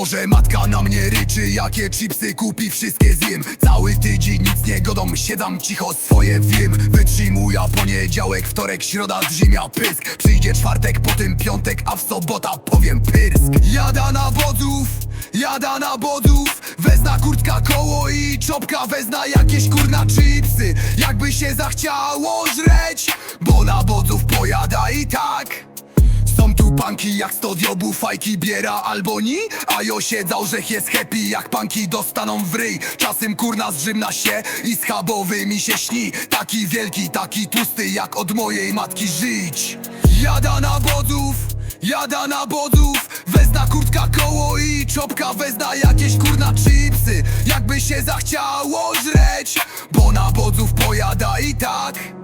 Może matka na mnie ryczy, jakie chipsy kupi, wszystkie zjem. Cały tydzień nic nie godą, siedam cicho, swoje wiem. Wytrzymuję poniedziałek, wtorek, środa, drzemia pysk. Przyjdzie czwartek, potem piątek, a w sobota powiem pyrsk. Jada na bodzów, jada na bodzów. Wezna kurtka koło i czopka Wezna jakieś kurna chipsy. Jakby się zachciało żreć Bo na bodzów pojada i tak panki jak sto diobów, fajki biera albo ni? A jo siedzą, orzech jest happy jak panki dostaną w ryj. Czasem kurna zrzymna się i schabowymi się śni. Taki wielki, taki tłusty jak od mojej matki żyć. Jada na bodzów, jada na bodzów. Wezna kurtka koło i czopka Wezna jakieś kurna chipsy. Jakby się zachciało żreć Bo na bodzów pojada i tak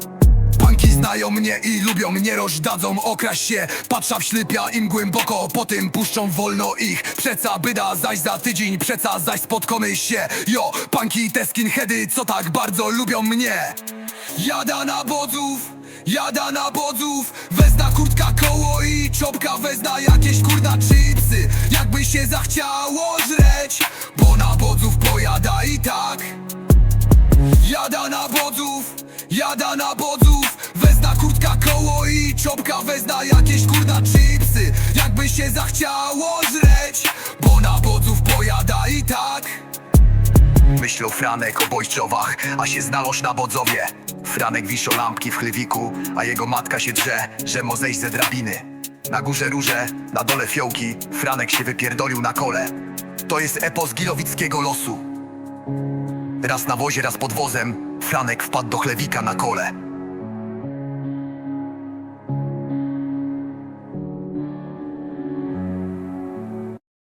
znają mnie i lubią mnie rozdadzą okraść się. Patrza w ślepia im głęboko Po tym puszczą wolno ich. Przeca byda zaś za tydzień Przeca zaś spotkamy się. Jo, panki te skinheady Co tak bardzo lubią mnie. Jada na bodzów Jada na bodzów. Wezna kurtka koło i czopka Wezna jakieś kurna chipsy Jakby się zachciało żreć Bo na bodzów pojada i tak. Jada na bodzów, jada na bodzów Wezna kurtka koło i czopka Wezna jakieś kurna chipsy. Jakby się zachciało żreć Bo na bodzów pojada i tak. Myślał Franek o bojczowach, a się znaloż na bodzowie. Franek wiszo lampki w chlewiku, a jego matka się drze, że mo zejść ze drabiny. Na górze róże, na dole fiołki, Franek się wypierdolił na kole. To jest epos gilowickiego losu. Raz na wozie, raz pod wozem Franek wpadł do chlewika na kole